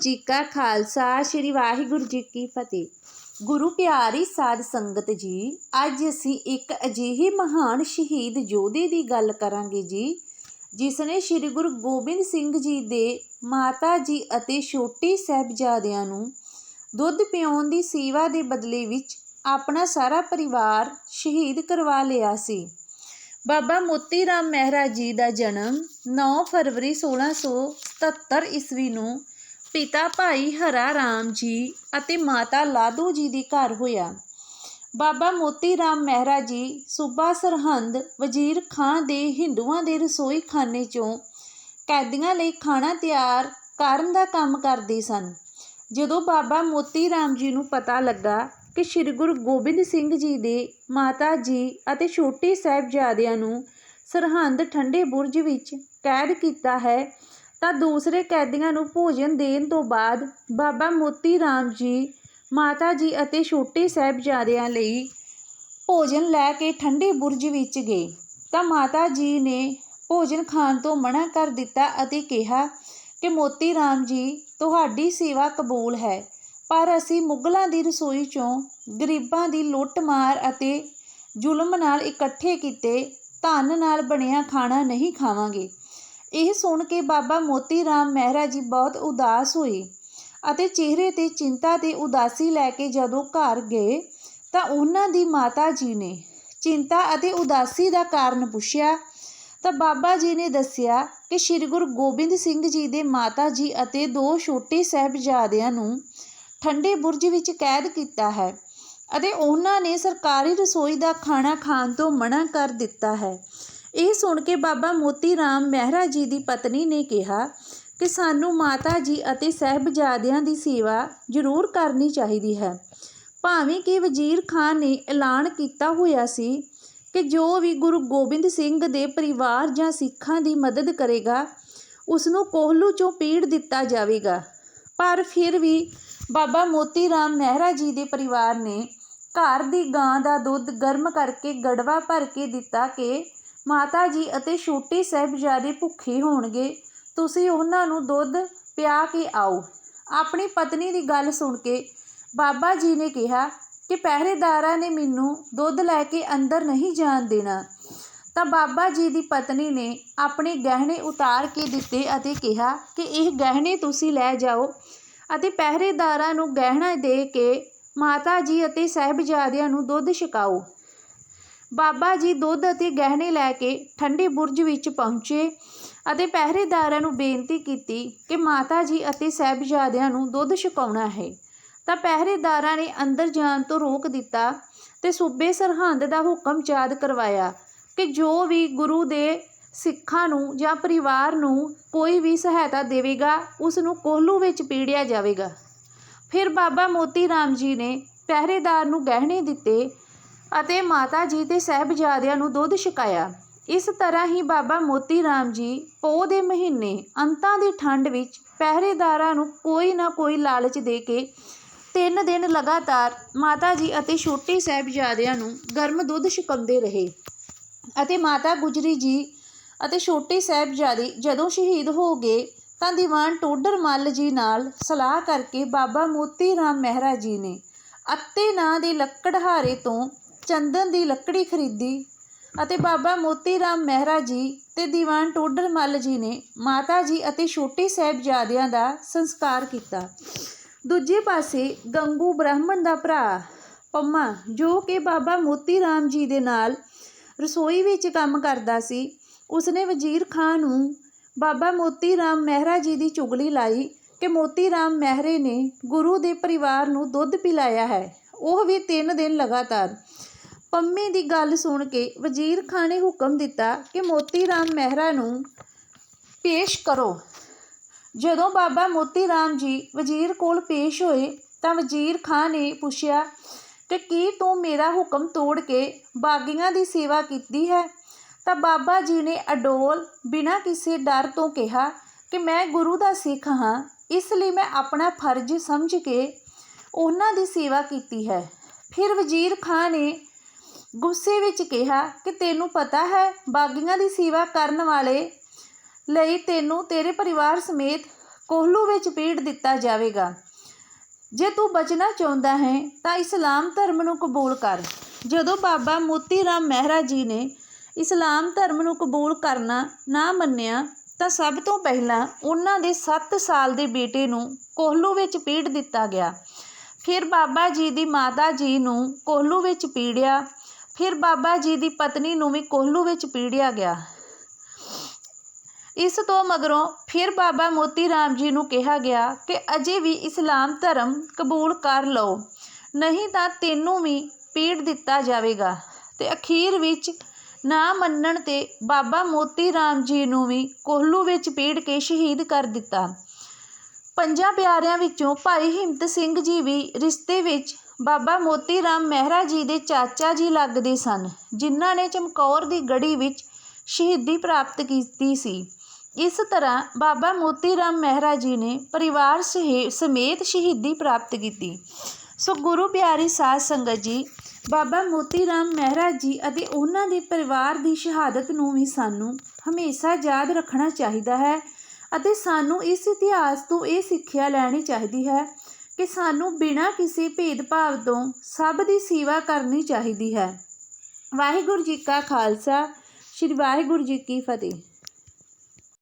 ਜੀ ਕਾ ਖਾਲਸਾ, ਸ੍ਰੀ ਵਾਹਿਗੁਰੂ ਜੀ ਕੀ ਫਤਿਹ। ਗੁਰੂ ਪਿਆਰੀ ਸਾਧ ਸੰਗਤ ਜੀ, ਅੱਜ ਅਸੀਂ ਇੱਕ ਅਜਿਹੇ ਮਹਾਨ ਸ਼ਹੀਦ ਯੋਧੇ ਦੀ ਗੱਲ ਕਰਾਂਗੇ ਜੀ, ਜਿਸ ਨੇ ਸ੍ਰੀ ਗੁਰੂ ਗੋਬਿੰਦ ਸਿੰਘ ਜੀ ਦੇ ਮਾਤਾ ਜੀ ਅਤੇ ਛੋਟੇ ਸਾਹਿਬਜ਼ਾਦਿਆਂ ਨੂੰ ਦੁੱਧ ਪਿਆਉਣ ਦੀ ਸੇਵਾ ਦੇ ਬਦਲੇ ਵਿੱਚ ਆਪਣਾ ਸਾਰਾ ਪਰਿਵਾਰ ਸ਼ਹੀਦ ਕਰਵਾ ਲਿਆ ਸੀ। ਬਾਬਾ ਮੋਤੀ ਰਾਮ ਮਹਿਰਾ ਜੀ ਦਾ ਜਨਮ 9 ਫਰਵਰੀ 1677 ਈਸਵੀ ਨੂੰ ਪਿਤਾ ਭਾਈ ਹਰਾ ਰਾਮ ਜੀ ਅਤੇ ਮਾਤਾ ਲਾਦੋ ਜੀ ਦੇ ਘਰ ਹੋਇਆ। ਬਾਬਾ ਮੋਤੀ ਰਾਮ ਮਹਿਰਾ ਜੀ, ਸੂਬਾ ਸਰਹੰਦ, ਵਜ਼ੀਰ ਖਾਂ ਦੇ ਹਿੰਦੂਆਂ ਦੇ ਰਸੋਈ ਖਾਨੇ ਚੋਂ ਕੈਦੀਆਂ ਲਈ ਖਾਣਾ ਤਿਆਰ ਕਰਨ ਦਾ ਕੰਮ ਕਰਦੇ ਸਨ। ਜਦੋਂ ਬਾਬਾ ਮੋਤੀ ਰਾਮ ਜੀ ਨੂੰ ਪਤਾ ਲੱਗਾ ਕਿ ਸ੍ਰੀ ਗੁਰੂ ਗੋਬਿੰਦ ਸਿੰਘ ਜੀ ਦੇ ਮਾਤਾ ਜੀ ਅਤੇ ਛੋਟੇ ਸਾਹਿਬਜ਼ਾਦਿਆਂ ਨੂੰ ਸਰਹੰਦ ਠੰਡੇ ਬੁਰਜ ਵਿੱਚ ਕੈਦ ਕੀਤਾ ਹੈ ਤਾਂ ਦੂਸਰੇ ਕੈਦੀਆਂ ਨੂੰ ਭੋਜਨ ਦੇਣ ਤੋਂ ਬਾਅਦ ਬਾਬਾ ਮੋਤੀ ਰਾਮ ਜੀ, ਮਾਤਾ ਜੀ ਅਤੇ ਛੋਟੇ ਸਾਹਿਬਜ਼ਾਦਿਆਂ ਲਈ ਭੋਜਨ ਲੈ ਕੇ ਠੰਡੇ ਬੁਰਜ ਵਿੱਚ ਗਏ। ਤਾਂ ਮਾਤਾ ਜੀ ਨੇ ਭੋਜਨ ਖਾਣ ਤੋਂ ਮਨਾ ਕਰ ਦਿੱਤਾ ਅਤੇ ਕਿਹਾ ਕਿ, ਮੋਤੀ ਰਾਮ ਜੀ, ਤੁਹਾਡੀ ਸੇਵਾ ਕਬੂਲ ਹੈ, ਪਰ ਅਸੀਂ ਮੁਗਲਾਂ ਦੀ ਰਸੋਈ ਚੋਂ ਗਰੀਬਾਂ ਦੀ ਲੁੱਟ ਮਾਰ ਅਤੇ ਜ਼ੁਲਮ ਨਾਲ ਇਕੱਠੇ ਕੀਤੇ ਧਨ ਨਾਲ ਬਣਿਆ ਖਾਣਾ ਨਹੀਂ ਖਾਵਾਂਗੇ। ਇਹ ਸੁਣ ਕੇ ਬਾਬਾ ਮੋਤੀ ਰਾਮ ਮਹਿਰਾ ਜੀ ਬਹੁਤ ਉਦਾਸ ਹੋਏ ਅਤੇ ਚਿਹਰੇ ਤੇ ਚਿੰਤਾ ਤੇ ਉਦਾਸੀ ਲੈ ਕੇ ਜਦੋਂ ਘਰ ਗਏ ਤਾਂ ਉਹਨਾਂ ਦੀ ਮਾਤਾ ਜੀ ਨੇ ਚਿੰਤਾ ਅਤੇ ਉਦਾਸੀ ਦਾ ਕਾਰਨ ਪੁੱਛਿਆ ਤਾਂ ਬਾਬਾ ਜੀ ਨੇ ਦੱਸਿਆ ਕਿ ਸ੍ਰੀ ਗੁਰੂ ਗੋਬਿੰਦ ਸਿੰਘ ਜੀ ਦੇ ਮਾਤਾ ਜੀ ਅਤੇ ਦੋ ਛੋਟੇ ਸਾਹਿਬਜ਼ਾਦਿਆਂ ਨੂੰ ਠੰਡੇ ਬੁਰਜ ਵਿੱਚ ਕੈਦ ਕੀਤਾ ਹੈ ਅਤੇ ਉਹਨਾਂ ਨੇ ਸਰਕਾਰੀ ਰਸੋਈ ਦਾ ਖਾਣਾ ਖਾਣ ਤੋਂ ਮਨਾ ਕਰ ਦਿੱਤਾ ਹੈ। ਇਹ ਸੁਣ ਕੇ ਬਾਬਾ ਮੋਤੀ ਰਾਮ ਮਹਿਰਾ ਜੀ ਦੀ ਪਤਨੀ ਨੇ ਕਿਹਾ ਕਿ ਸਾਨੂੰ ਮਾਤਾ ਜੀ ਅਤੇ ਸਾਹਿਬਜ਼ਾਦਿਆਂ ਦੀ ਸੇਵਾ ਜ਼ਰੂਰ ਕਰਨੀ ਚਾਹੀਦੀ ਹੈ। ਭਾਵੇਂ ਕਿ ਵਜ਼ੀਰ ਖਾਨ ਨੇ ਐਲਾਨ ਕੀਤਾ ਹੋਇਆ ਸੀ ਕਿ ਜੋ ਵੀ ਗੁਰੂ ਗੋਬਿੰਦ ਸਿੰਘ ਦੇ ਪਰਿਵਾਰ ਜਾਂ ਸਿੱਖਾਂ ਦੀ ਮਦਦ ਕਰੇਗਾ ਉਸ ਨੂੰ ਕੋਹਲੂ ਚੋਂ ਪੀੜ ਦਿੱਤਾ ਜਾਵੇਗਾ। ਪਰ ਫਿਰ ਵੀ ਬਾਬਾ ਮੋਤੀ ਰਾਮ ਮਹਿਰਾ ਜੀ ਦੇ ਪਰਿਵਾਰ ਨੇ ਘਰ ਦੀ ਗਾਂ ਦਾ ਦੁੱਧ ਗਰਮ ਕਰਕੇ ਗੜਵਾ ਭਰ ਕੇ ਦਿੱਤਾ ਕਿ ਮਾਤਾ ਜੀ ਅਤੇ ਛੋਟੇ ਸਾਹਿਬਜ਼ਾਦੇ ਭੁੱਖੇ ਹੋਣਗੇ। ਤੁਸੀਂ ਉਹਨਾਂ ਨੂੰ ਦੁੱਧ ਪਿਆ ਕੇ ਆਓ। ਆਪਣੀ ਪਤਨੀ ਦੀ ਗੱਲ ਸੁਣ ਕੇ ਬਾਬਾ ਜੀ ਨੇ ਕਿਹਾ ਕਿ ਪਹਿਰੇਦਾਰਾਂ ਨੇ ਮੈਨੂੰ ਦੁੱਧ ਲੈ ਕੇ ਅੰਦਰ ਨਹੀਂ ਜਾਣ ਦੇਣਾ। ਤਾਂ ਬਾਬਾ ਜੀ ਦੀ ਪਤਨੀ ਨੇ ਆਪਣੇ ਗਹਿਣੇ ਉਤਾਰ ਕੇ ਦਿੱਤੇ ਅਤੇ ਕਿਹਾ ਕਿ ਇਹ ਗਹਿਣੇ ਤੁਸੀਂ ਲੈ ਜਾਓ ਅਤੇ ਪਹਿਰੇਦਾਰਾਂ ਨੂੰ ਗਹਿਣਾ ਦੇ ਕੇ ਮਾਤਾ ਜੀ ਅਤੇ ਸਾਹਿਬਜ਼ਾਦਿਆਂ ਨੂੰ ਦੁੱਧ ਛਕਾਓ। ਬਾਬਾ ਜੀ ਦੁੱਧ ਅਤੇ ਗਹਿਣੇ ਲੈ ਕੇ ਠੰਡੇ ਬੁਰਜ ਵਿੱਚ ਪਹੁੰਚੇ ਅਤੇ ਪਹਿਰੇਦਾਰਾਂ ਨੂੰ ਬੇਨਤੀ ਕੀਤੀ ਕਿ ਮਾਤਾ ਜੀ ਅਤੇ ਸਾਹਿਬਜ਼ਾਦਿਆਂ ਨੂੰ ਦੁੱਧ ਛਕਾਉਣਾ ਹੈ। ਤਾਂ ਪਹਿਰੇਦਾਰਾਂ ਨੇ ਅੰਦਰ ਜਾਣ ਤੋਂ ਰੋਕ ਦਿੱਤਾ ਤੇ ਸੂਬੇ ਸਰਹੰਦ ਦਾ ਹੁਕਮ ਯਾਦ ਕਰਵਾਇਆ ਕਿ ਜੋ ਵੀ ਗੁਰੂ ਦੇ ਸਿੱਖਾਂ ਨੂੰ ਜਾਂ ਪਰਿਵਾਰ ਨੂੰ ਕੋਈ ਵੀ ਸਹਾਇਤਾ ਦੇਵੇਗਾ, ਉਸ ਨੂੰ ਕੋਹਲੂ ਵਿੱਚ ਪੀੜਿਆ ਜਾਵੇਗਾ। ਫਿਰ ਬਾਬਾ ਮੋਤੀ ਰਾਮ ਜੀ ਨੇ ਪਹਿਰੇਦਾਰ ਨੂੰ ਗਹਿਣੇ ਦਿੱਤੇ ਅਤੇ ਮਾਤਾ ਜੀ ਤੇ ਸਾਹਿਬਜ਼ਾਦਿਆਂ ਨੂੰ ਦੁੱਧ ਛਕਾਇਆ। ਇਸ ਤਰ੍ਹਾਂ ਹੀ ਬਾਬਾ ਮੋਤੀ ਰਾਮ ਜੀ ਪੋਹ ਦੇ ਮਹੀਨੇ ਅੰਤਾਂ ਦੀ ਠੰਡ ਵਿੱਚ ਪਹਿਰੇਦਾਰਾਂ ਨੂੰ ਕੋਈ ਨਾ ਕੋਈ ਲਾਲਚ ਦੇ ਕੇ ਤਿੰਨ ਦਿਨ ਲਗਾਤਾਰ ਮਾਤਾ ਜੀ ਅਤੇ ਛੋਟੇ ਸਾਹਿਬਜ਼ਾਦਿਆਂ ਨੂੰ ਗਰਮ ਦੁੱਧ ਛਕਾਉਂਦੇ ਰਹੇ ਅਤੇ ਮਾਤਾ ਗੁਜਰੀ ਜੀ ਅਤੇ ਛੋਟੇ ਸਾਹਿਬਜ਼ਾਦੇ ਜਦੋਂ ਸ਼ਹੀਦ ਹੋ ਗਏ ਤਾਂ ਦੀਵਾਨ ਟੋਡਰ ਮੱਲ ਜੀ ਨਾਲ ਸਲਾਹ ਕਰਕੇ ਬਾਬਾ ਮੋਤੀ ਰਾਮ ਮਹਿਰਾ ਜੀ ਨੇ ਅੱਤੇ ਨਾਂ ਦੇ ਲੱਕੜਹਾਰੇ ਤੋਂ ਚੰਦਨ ਦੀ ਲੱਕੜੀ ਖਰੀਦੀ ਅਤੇ ਬਾਬਾ ਮੋਤੀ ਰਾਮ ਮਹਿਰਾ ਜੀ ਤੇ ਦੀਵਾਨ ਟੋਡਰ ਮੱਲ ਜੀ ਨੇ ਮਾਤਾ ਜੀ ਅਤੇ ਛੋਟੇ ਸਾਹਿਬਜ਼ਾਦਿਆਂ ਦਾ ਸੰਸਕਾਰ ਕੀਤਾ। ਦੂਜੇ ਪਾਸੇ ਗੰਗੂ ਬ੍ਰਾਹਮਣ ਦਾ ਭਰਾ ਪੰਮਾ, ਜੋ ਕਿ ਬਾਬਾ ਮੋਤੀ ਰਾਮ ਜੀ ਦੇ ਨਾਲ ਰਸੋਈ ਵਿੱਚ ਕੰਮ ਕਰਦਾ ਸੀ, ਉਸਨੇ ਵਜ਼ੀਰ ਖਾਨ ਨੂੰ ਬਾਬਾ ਮੋਤੀ ਰਾਮ ਮਹਿਰਾ ਜੀ ਦੀ ਚੁਗਲੀ ਲਾਈ ਕਿ ਮੋਤੀ ਰਾਮ ਮਹਿਰੇ ਨੇ ਗੁਰੂ ਦੇ ਪਰਿਵਾਰ ਨੂੰ ਦੁੱਧ ਪਿਲਾਇਆ ਹੈ। ਉਹ ਵੀ ਤਿੰਨ ਦਿਨ ਲਗਾਤਾਰ ਪੰਮੇ ਦੀ ਗੱਲ ਸੁਣ ਕੇ ਵਜ਼ੀਰ ਖਾਂ ਨੇ ਹੁਕਮ ਦਿੱਤਾ ਕਿ ਮੋਤੀ ਰਾਮ ਮਹਿਰਾ ਨੂੰ ਪੇਸ਼ ਕਰੋ। ਜਦੋਂ ਬਾਬਾ ਮੋਤੀ ਰਾਮ ਜੀ ਵਜ਼ੀਰ ਕੋਲ ਪੇਸ਼ ਹੋਏ ਤਾਂ ਵਜ਼ੀਰ ਖਾਂ ਨੇ ਪੁੱਛਿਆ ਕਿ ਕੀ ਤੂੰ ਮੇਰਾ ਹੁਕਮ ਤੋੜ ਕੇ ਬਾਗੀਆਂ ਦੀ ਸੇਵਾ ਕੀਤੀ ਹੈ? ਤਾਂ ਬਾਬਾ ਜੀ ਨੇ ਅਡੋਲ ਬਿਨਾਂ ਕਿਸੇ ਡਰ ਤੋਂ ਕਿਹਾ, ਕਿ ਮੈਂ ਗੁਰੂ ਦਾ ਸਿੱਖ ਹਾਂ, ਇਸ ਲਈ ਮੈਂ ਆਪਣਾ ਫਰਜ਼ ਸਮਝ ਕੇ ਉਹਨਾਂ ਦੀ ਸੇਵਾ ਕੀਤੀ ਹੈ। ਫਿਰ ਵਜ਼ੀਰ ਖਾਨ ਨੇ ਗੁੱਸੇ ਵਿੱਚ ਕਿਹਾ ਕਿ ਤੈਨੂੰ ਪਤਾ ਹੈ, ਬਾਗੀਆਂ ਦੀ ਸੇਵਾ ਕਰਨ ਵਾਲੇ ਲਈ ਤੈਨੂੰ ਤੇਰੇ ਪਰਿਵਾਰ ਸਮੇਤ ਕੋਹਲੂ ਵਿੱਚ ਪੀੜ ਦਿੱਤਾ ਜਾਵੇਗਾ। ਜੇ ਤੂੰ ਬਚਣਾ ਚਾਹੁੰਦਾ ਹੈ, ਤਾਂ ਇਸਲਾਮ ਧਰਮ ਨੂੰ ਕਬੂਲ ਕਰ। ਜਦੋਂ ਬਾਬਾ ਮੋਤੀ ਰਾਮ ਮਹਿਰਾ ਜੀ ਨੇ ਇਸਲਾਮ ਧਰਮ ਨੂੰ ਕਬੂਲ ਕਰਨਾ ਨਾ ਮੰਨਿਆ, ਤਾਂ ਸਭ ਤੋਂ ਪਹਿਲਾਂ ਉਹਨਾਂ ਦੇ 7 ਸਾਲ ਦੇ ਬੇਟੇ ਨੂੰ ਕੋਹਲੂ ਵਿੱਚ ਪੀੜ ਦਿੱਤਾ ਗਿਆ। ਫਿਰ ਬਾਬਾ ਜੀ ਦੀ ਮਾਤਾ ਜੀ ਨੂੰ ਕੋਹਲੂ ਵਿੱਚ ਪੀੜਿਆ ਫਿਰ ਬਾਬਾ ਜੀ ਦੀ ਪਤਨੀ ਨੂੰ ਵੀ ਕੋਹਲੂ ਵਿੱਚ ਪੀੜਿਆ ਗਿਆ। ਇਸ ਤੋਂ ਮਗਰੋਂ ਫਿਰ ਬਾਬਾ ਮੋਤੀ ਰਾਮ ਜੀ ਨੂੰ ਕਿਹਾ ਗਿਆ ਕਿ ਅਜੇ ਵੀ ਇਸਲਾਮ ਧਰਮ ਕਬੂਲ ਕਰ ਲਓ, ਨਹੀਂ ਤਾਂ ਤੈਨੂੰ ਵੀ ਪੀੜ ਦਿੱਤਾ ਜਾਵੇਗਾ। ਤੇ ਅਖੀਰ ਵਿੱਚ ਨਾ ਮੰਨਣ ਤੇ ਬਾਬਾ ਮੋਤੀ ਰਾਮ ਜੀ ਨੂੰ ਵੀ ਕੋਹਲੂ ਵਿੱਚ ਪੀੜ ਕੇ ਸ਼ਹੀਦ ਕਰ ਦਿੱਤਾ। ਪੰਜਾਂ ਪਿਆਰਿਆਂ ਵਿੱਚੋਂ ਭਾਈ ਹਿੰਮਤ ਸਿੰਘ ਜੀ ਵੀ ਰਿਸ਼ਤੇ ਵਿੱਚ ਬਾਬਾ ਮੋਤੀ ਰਾਮ ਮਹਿਰਾ ਜੀ ਦੇ ਚਾਚਾ ਜੀ ਲੱਗਦੇ ਸਨ, ਜਿਨ੍ਹਾਂ ਨੇ ਚਮਕੌਰ ਦੀ ਗੜੀ ਵਿੱਚ ਸ਼ਹੀਦੀ ਪ੍ਰਾਪਤ ਕੀਤੀ ਸੀ। ਇਸ ਤਰ੍ਹਾਂ ਬਾਬਾ ਮੋਤੀ ਰਾਮ ਮਹਿਰਾ ਜੀ ਨੇ ਪਰਿਵਾਰ ਸਹੇ- ਸਮੇਤ ਸ਼ਹੀਦੀ ਪ੍ਰਾਪਤ ਕੀਤੀ। ਸੋ ਗੁਰੂ ਪਿਆਰੀ ਸਾਧ ਸੰਗਤ ਜੀ, ਬਾਬਾ ਮੋਤੀ ਰਾਮ ਮਹਿਰਾ ਜੀ ਅਤੇ ਉਹਨਾਂ ਦੇ ਪਰਿਵਾਰ ਦੀ ਸ਼ਹਾਦਤ ਨੂੰ ਵੀ ਸਾਨੂੰ ਹਮੇਸ਼ਾ ਯਾਦ ਰੱਖਣਾ ਚਾਹੀਦਾ ਹੈ ਅਤੇ ਸਾਨੂੰ ਇਸ ਇਤਿਹਾਸ ਤੋਂ ਇਹ ਸਿੱਖਿਆ ਲੈਣੀ ਚਾਹੀਦੀ ਹੈ ਕਿ ਸਾਨੂੰ ਬਿਨਾਂ ਕਿਸੇ ਭੇਦਭਾਵ ਤੋਂ ਸਭ ਦੀ ਸੇਵਾ ਕਰਨੀ ਚਾਹੀਦੀ ਹੈ। ਵਾਹਿਗੁਰੂ ਜੀ ਕਾ ਖਾਲਸਾ, ਸ੍ਰੀ ਵਾਹਿਗੁਰੂ ਜੀ ਕੀ ਫਤਿਹ।